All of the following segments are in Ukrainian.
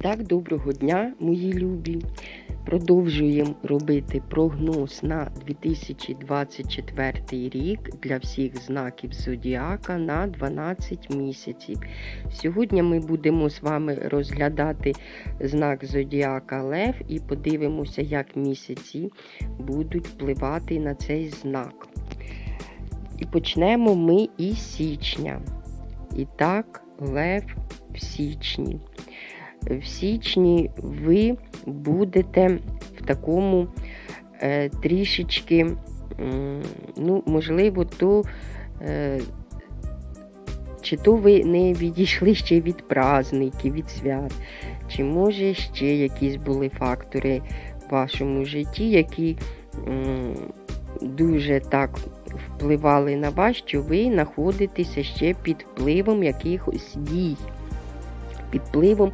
так, доброго дня, мої любі. Продовжуємо робити прогноз на 2024 рік для всіх знаків зодіака на 12 місяців. Сьогодні ми будемо з вами розглядати знак зодіака Лев і подивимося, як місяці будуть впливати на цей знак. І почнемо ми із січня. І так, Лев в січні в січні ви будете в такому е, трішечки, ну, можливо, то. Е, чи то ви не відійшли ще від праздників, від свят, чи може ще якісь були фактори в вашому житті, які дуже так впливали на вас, що ви знаходитеся ще під впливом якихось дій, під впливом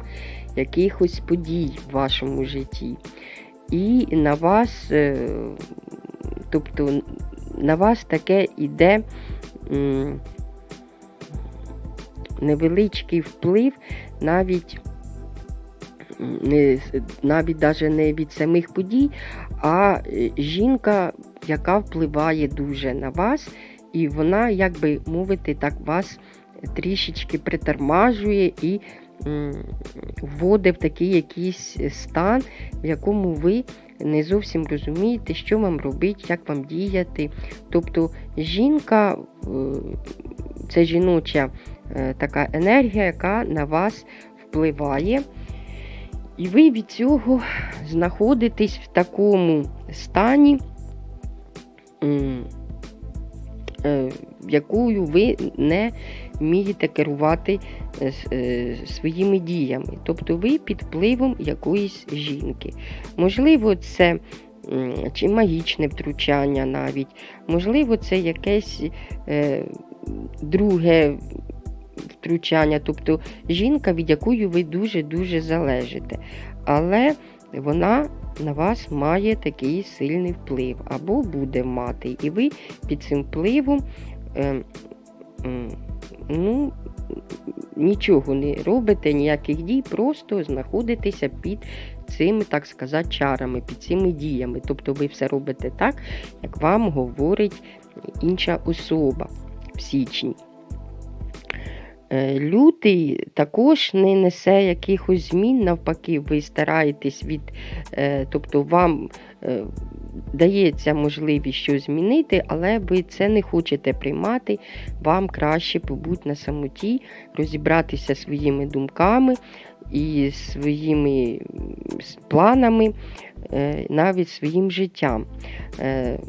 якихось подій в вашому житті. І на вас, е, тобто на вас таке іде невеличкий вплив навіть не, навіть даже не від самих подій, а е, жінка, яка впливає дуже на вас, і вона, як би мовити, так вас трішечки притормажує і вводить в такий якийсь стан, в якому ви не зовсім розумієте, що вам робити, як вам діяти. Тобто жінка е, це жіноча е, така енергія, яка на вас впливає. І ви від цього знаходитесь в такому стані, е, якою ви не вмієте керувати е, е, своїми діями. Тобто ви під впливом якоїсь жінки. Можливо, це чи магічне втручання навіть, можливо, це якесь е, друге втручання, тобто жінка, від якої ви дуже-дуже залежите. Але вона на вас має такий сильний вплив або буде мати. І ви під цим впливом е, ну, нічого не робите, ніяких дій, просто знаходитеся під цими, так сказати, чарами, під цими діями. Тобто ви все робите так, як вам говорить інша особа в січні. Е, Лютий також не несе якихось змін, навпаки, ви стараєтесь від, е, тобто вам дається можливість щось змінити, але ви це не хочете приймати. Вам краще побути на самоті, розібратися своїми думками і своїми планами, е, навіть своїм життям. Е,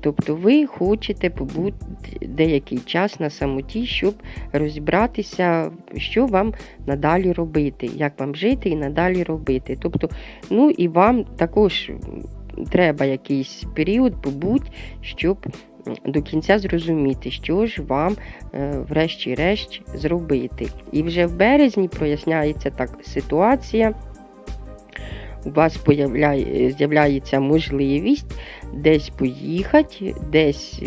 Тобто ви хочете побути деякий час на самоті, щоб розібратися, що вам надалі робити, як вам жити і надалі робити. Тобто, ну і вам також треба якийсь період побути, щоб до кінця зрозуміти, що ж вам е, врешті-решт зробити. І вже в березні проясняється так ситуація. У вас з'являється можливість десь поїхати, десь е,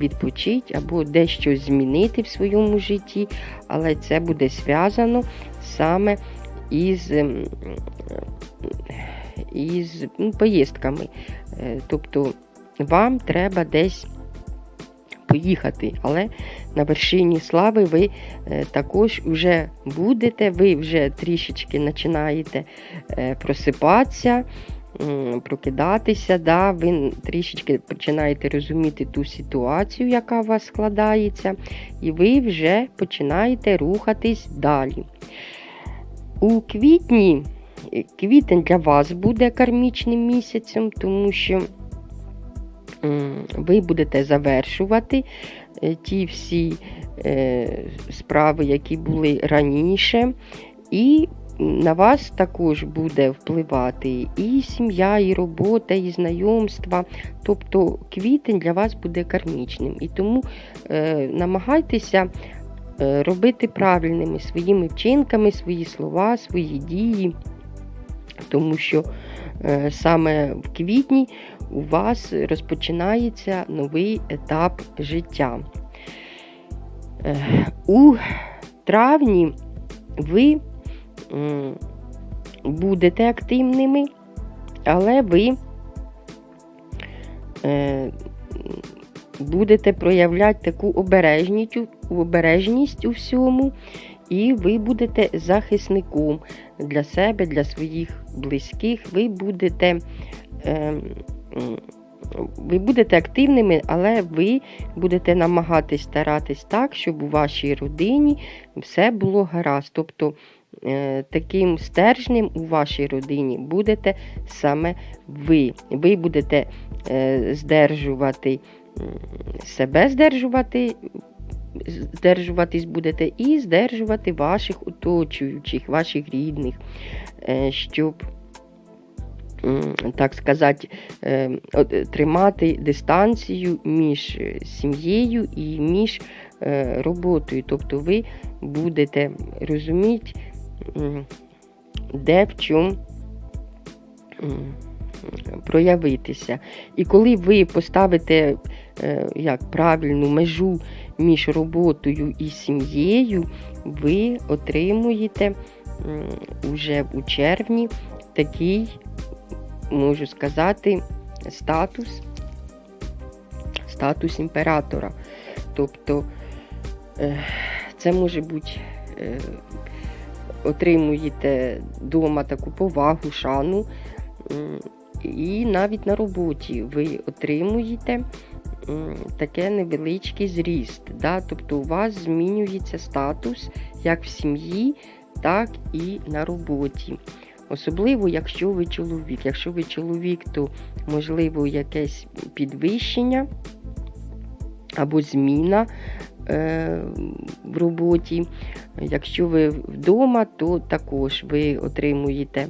відпочити або десь щось змінити в своєму житті, але це буде зв'язано саме із, із ну, поїздками. Е, Тобто вам треба десь поїхати, але на вершині слави ви е, також вже будете, ви вже трішечки починаєте е, просипатися, прокидатися, да, ви трішечки починаєте розуміти ту ситуацію, яка у вас складається, і ви вже починаєте рухатись далі. У квітні, квітень для вас буде кармічним місяцем, тому що ви будете завершувати е, ті всі е, справи, які були раніше, і на вас також буде впливати і сім'я, і робота, і знайомства. Тобто квітень для вас буде кармічним. І тому е, намагайтеся е, робити правильними своїми вчинками, свої слова, свої дії, тому що е, саме в квітні у вас розпочинається новий етап життя. Е, У травні ви будете активними, але ви е, будете проявляти таку обережність у всьому, і ви будете захисником для себе, для своїх близьких. Ви будете. Е, ви будете активними, але ви будете намагатись старатись так, щоб у вашій родині все було гаразд. Тобто е, таким стержнем у вашій родині будете саме ви. Ви будете е, здержувати себе, здержувати, здержуватись будете і здержувати ваших оточуючих, ваших рідних, е, щоб так сказати, е, тримати дистанцію між сім'єю і між е, роботою. Тобто ви будете розуміти, де в чому проявитися. І коли ви поставите е, як правильну межу між роботою і сім'єю, ви отримуєте уже у червні такий, можу сказати, статус, статус імператора. Тобто е, це може бути. е, Отримуєте вдома таку повагу, шану, і навіть на роботі ви отримуєте таке невеличкий зріст. Да? Тобто у вас змінюється статус як в сім'ї, так і на роботі. Особливо, якщо ви чоловік. Якщо ви чоловік, то можливо якесь підвищення або зміна е, в роботі. Якщо ви вдома, то також ви отримуєте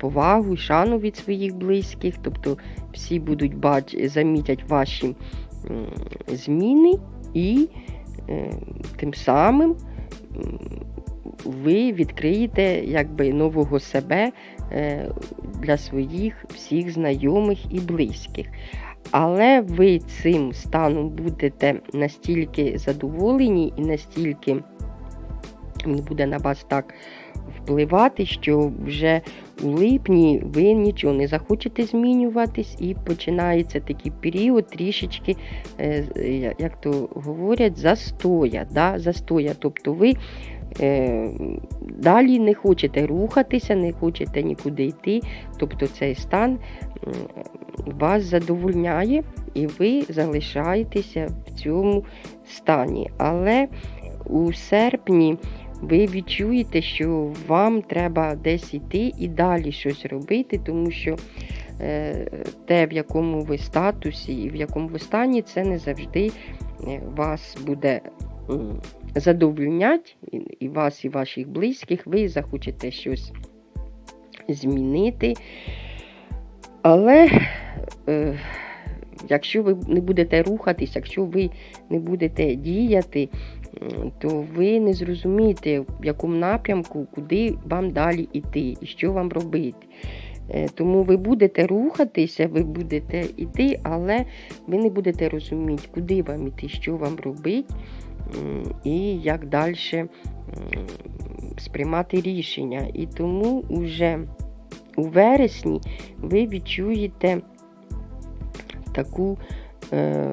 повагу, шану від своїх близьких, тобто всі будуть бач, замітять ваші зміни і е, тим самим ви відкриєте якби нового себе е, для своїх всіх знайомих і близьких. Але ви цим станом будете настільки задоволені і настільки він буде на вас так впливати, що вже у липні ви нічого не захочете змінюватись, і починається такий період трішечки, е, я- як то говорять, застоя. Да? застоя. Тобто ви е, далі не хочете рухатися, не хочете нікуди йти. Тобто цей стан вас задовольняє, і ви залишаєтеся в цьому стані. Але у серпні ви відчуєте, що вам треба десь йти і далі щось робити, тому що е, те, в якому ви статусі і в якому ви стані, це не завжди е, вас буде задовольнять, і- і вас, і ваших близьких, ви захочете щось змінити. Але е, якщо ви не будете рухатись, якщо ви не будете діяти, то ви не зрозумієте, в якому напрямку, куди вам далі йти і що вам робити. Е, Тому ви будете рухатися, ви будете йти, але ви не будете розуміти, куди вам йти, що вам робити і як далі сприймати рішення. І тому вже у вересні ви відчуєте таку, е,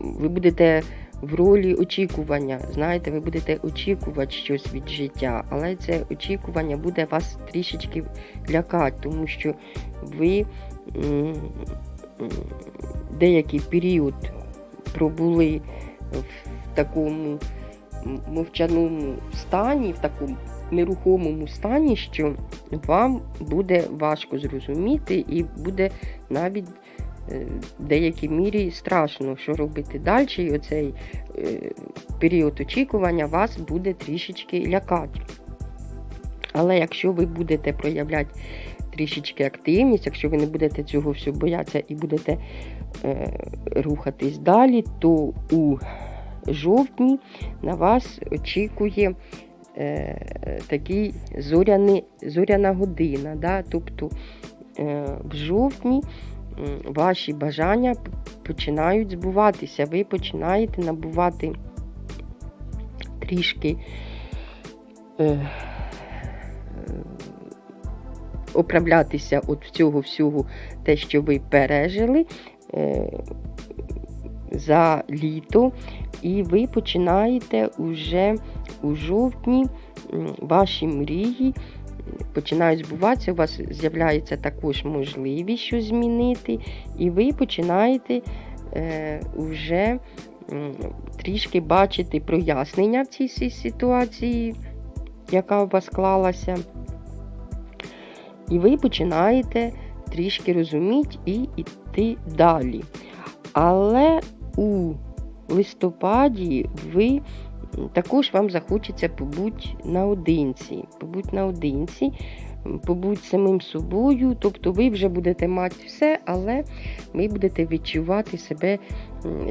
ви будете в ролі очікування. Знаєте, ви будете очікувати щось від життя, але це очікування буде вас трішечки лякати, тому що ви деякий період пробули в такому мовчаному стані, в такому нерухомому стані, що вам буде важко зрозуміти і буде навіть в деякій мірі страшно, що робити далі. І оцей е, період очікування вас буде трішечки лякати. Але якщо ви будете проявляти трішечки активність, якщо ви не будете цього всього боятися і будете е, рухатись далі, то у жовтні на вас очікує е, такий зоряний, зоряна година. Да? Тобто е, в жовтні ваші бажання починають збуватися, ви починаєте набувати трішки е, е, оправлятися від цього всього, те, що ви пережили е, за літо, і ви починаєте уже у жовтні ваші мрії починають збуватися, у вас з'являється також можливість щось змінити, і ви починаєте е, вже трішки бачити прояснення в цій ситуації, яка у вас склалася. І ви починаєте трішки розуміти і йти далі. Але у листопаді ви також вам захочеться побути наодинці. Побути наодинці, м, побути самим собою. Тобто ви вже будете мати все, але ви будете відчувати себе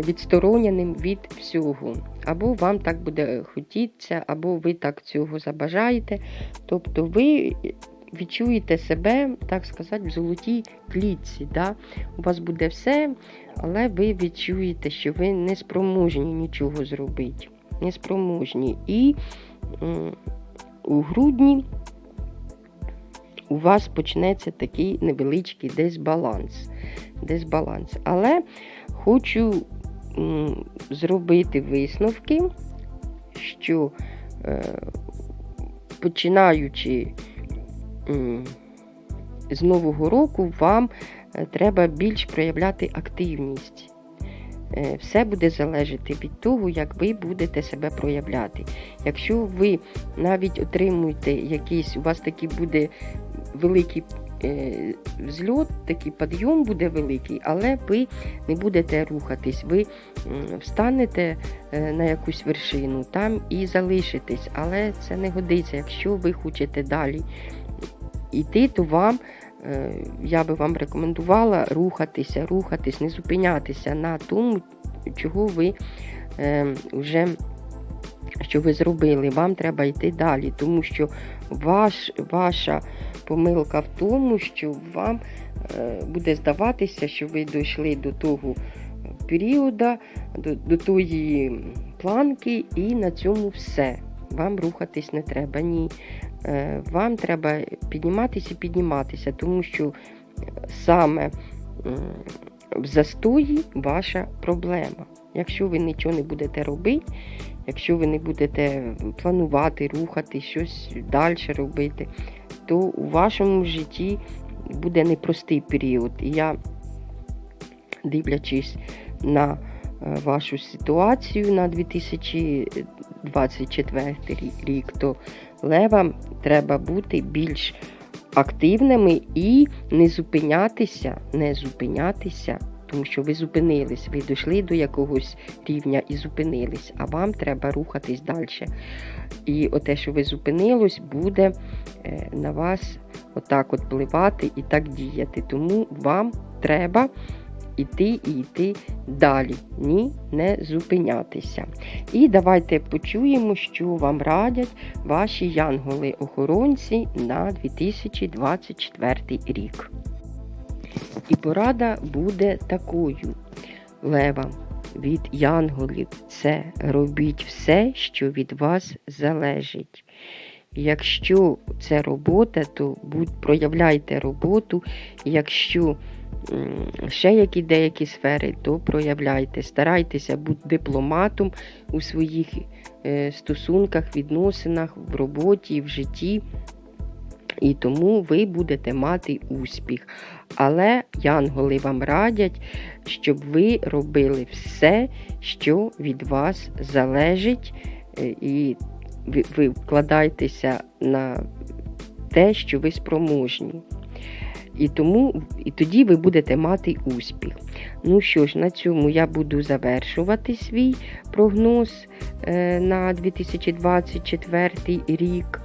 відстороненим від всього. Або вам так буде хотітися, або ви так цього забажаєте. Тобто ви відчуєте себе, так сказати, в золотій клітці. Да? У вас буде все, але ви відчуєте, що ви не спроможні нічого зробити. Не спроможні. І у грудні у вас почнеться такий невеличкий дисбаланс. дисбаланс. Але хочу зробити висновки, що е, починаючи з Нового року, вам е, треба більш проявляти активність. Е, Все буде залежати від того, як ви будете себе проявляти. Якщо ви навіть отримуєте якийсь, у вас такий буде великий е, взльот, такий підйом буде великий, але ви не будете рухатись, ви встанете е, на якусь вершину там і залишитесь. Але це не годиться. Якщо ви хочете далі йти, то вам. Е, Я би вам рекомендувала рухатися, рухатись, не зупинятися на тому, чого ви е, вже що ви зробили. Вам треба йти далі, тому що ваш, ваша помилка в тому, що вам е, буде здаватися, що ви дійшли до того періоду, до, до тої планки, і на цьому все. Вам рухатись не треба. Ні. Е, Вам треба підніматися і підніматися, тому що саме в застої ваша проблема. Якщо ви нічого не будете робити, якщо ви не будете планувати, рухати, щось далі робити, то у вашому житті буде непростий період. І я, дивлячись на вашу ситуацію на 2024 рік, то левам треба бути більш активними і не зупинятися, не зупинятися, тому що ви зупинились, ви дійшли до якогось рівня і зупинились, а вам треба рухатись далі. І оте, що ви зупинились, буде е, на вас отак от впливати і так діяти. Тому вам треба іти і йти далі, ні, не зупинятися. І давайте почуємо, що вам радять ваші янголи-охоронці на 2024 рік. І порада буде такою. Лева від янголів це робіть все, що від вас залежить. Якщо це робота, то будь, проявляйте роботу. Якщо ще які деякі сфери, то проявляйте. Старайтеся бути дипломатом у своїх е, стосунках, відносинах, в роботі, в житті. І тому ви будете мати успіх. Але янголи вам радять, щоб ви робили все, що від вас залежить, е, і ви, ви вкладайтеся на те, що ви спроможні. І тому і тоді ви будете мати успіх. Ну що ж, на цьому я буду завершувати свій прогноз е, на 2024 рік.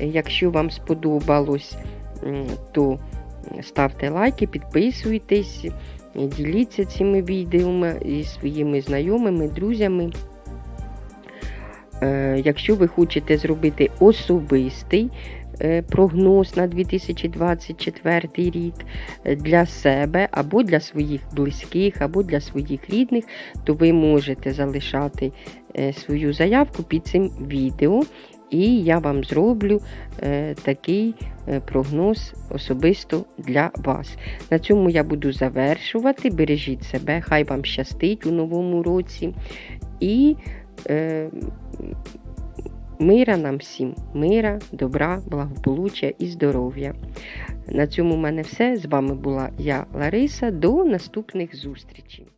Якщо вам сподобалось, то ставте лайки, підписуйтесь, діліться цими відео зі своїми знайомими, друзями. Е, Якщо ви хочете зробити особистий прогноз на 2024 рік е, для себе або для своїх близьких, або для своїх рідних, то ви можете залишати е, свою заявку під цим відео. і я вам зроблю е, такий е, прогноз особисто для вас. На цьому я буду завершувати. Бережіть себе, хай вам щастить у новому році. І е, мира нам всім, мира, добра, благополуччя і здоров'я. На цьому в мене все. З вами була я, Лариса. До наступних зустрічей.